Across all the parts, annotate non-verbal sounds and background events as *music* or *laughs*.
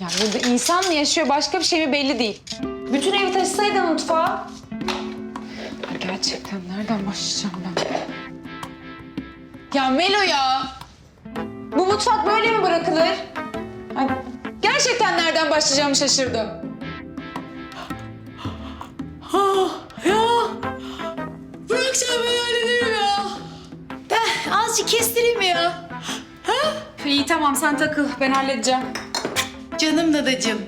Ya burada insan mı yaşıyor başka bir şey mi belli değil. Bütün evi taşısaydın mutfağa. Ya Gerçekten nereden başlayacağım ben? Ya Melo ya! Bu mutfak böyle mi bırakılır? Ay, gerçekten nereden başlayacağımı şaşırdım. Ya bırak sen ben hallederim ya. Ben azıcık kestireyim ya. İyi tamam sen takıl ben halledeceğim. Canım dadacığım.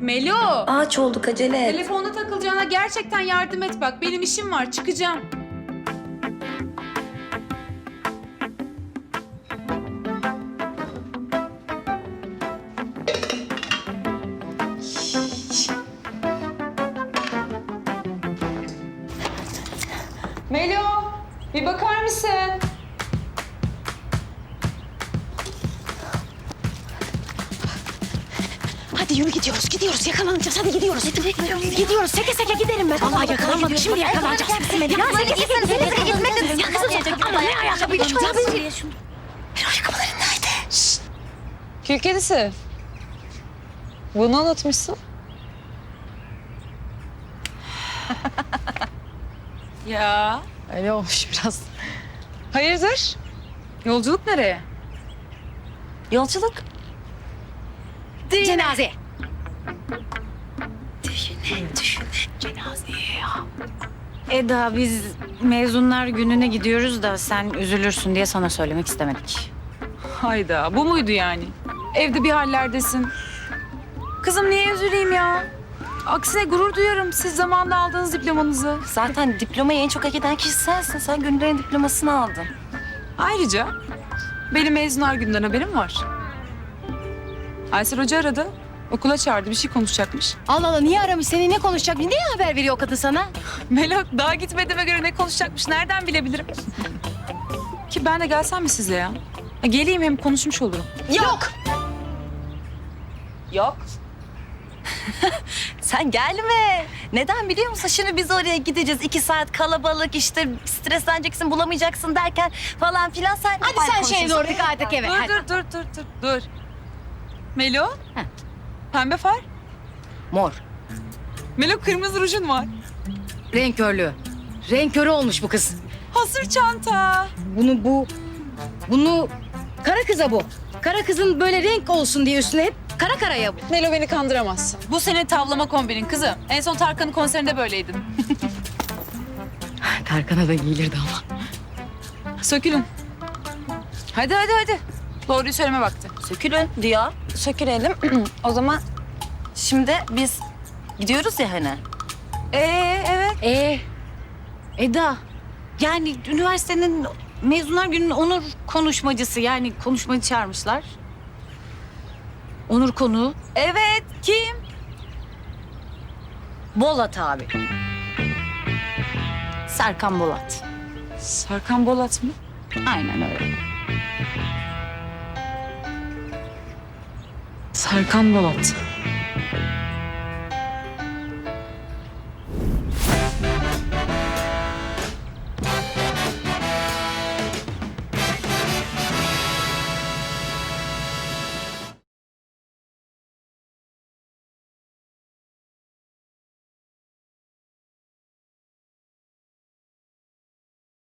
Melo! Ağaç olduk acele et. Telefonda takılacağına gerçekten yardım et bak. Benim işim var çıkacağım. Melo, bir bakar mısın? Hadi yürü gidiyoruz gidiyoruz yakalanacağız hadi gidiyoruz. Gidiyoruz seke seke gidelim ben. Vallahi yakalanmadık şimdi yakalanacağız. Ya seke seke seke seke gitmek de ya kızım ama ne ayakkabıyla ya benim. Benim ayakkabılarım nerede? Kül kedisi. Bunu unutmuşsun. *laughs* ya öyle olmuş biraz. Hayırdır? Yolculuk nereye? Yolculuk. Cenaze. Eda biz mezunlar gününe gidiyoruz da sen üzülürsün diye sana söylemek istemedik. Hayda bu muydu yani? Evde bir hallerdesin. Kızım niye üzüleyim ya? Aksine gurur duyarım siz zamanında aldığınız diplomanızı. Zaten diplomayı en çok hak eden kişi sensin. Sen gönüllerin diplomasını aldın. Ayrıca benim mezunlar günden haberim var. Aysel Hoca aradı. Okula çağırdı bir şey konuşacakmış. Allah Allah niye aramış seni ne konuşacak? Niye haber veriyor o kadın sana? *laughs* Melek daha gitmediğime göre ne konuşacakmış nereden bilebilirim? Ki ben de gelsem mi size ya? Ha, Geleyim hem konuşmuş olurum. Yok. Yok. *laughs* Sen gelme. Neden biliyor musun? Şimdi biz oraya gideceğiz. iki saat kalabalık işte stresleneceksin bulamayacaksın derken falan filan. Sen Hadi sen şeye doğru dikkat et eve. Dur Hadi. dur dur dur dur dur. Melo? Pembe far. Mor. Melo kırmızı rujun var. Renk körlüğü. Renk körü olmuş bu kız. Hasır çanta. Bunu bu... Bunu... Kara kıza bu. Kara kızın böyle renk olsun diye üstüne hep kara karaya bu. Melo beni kandıramazsın. Bu senin tavlama kombinin kızım. En son Tarkan'ın konserinde böyleydin. *laughs* Tarkan'a da giyilirdi ama. Sökülün. Hadi hadi hadi. Doğruyu söyleme vakti. Sökülün diyor. Sökülelim. *clears throat* o zaman şimdi biz gidiyoruz ya hani. Ee evet. Ee, Eda yani üniversitenin mezunlar gününün onur konuşmacısı yani konuşmacı çağırmışlar. Onur konuğu. Evet. Kim? Bolat abi. Serkan Bolat. Serkan Bolat mı? Aynen öyle. Serkan Bolat.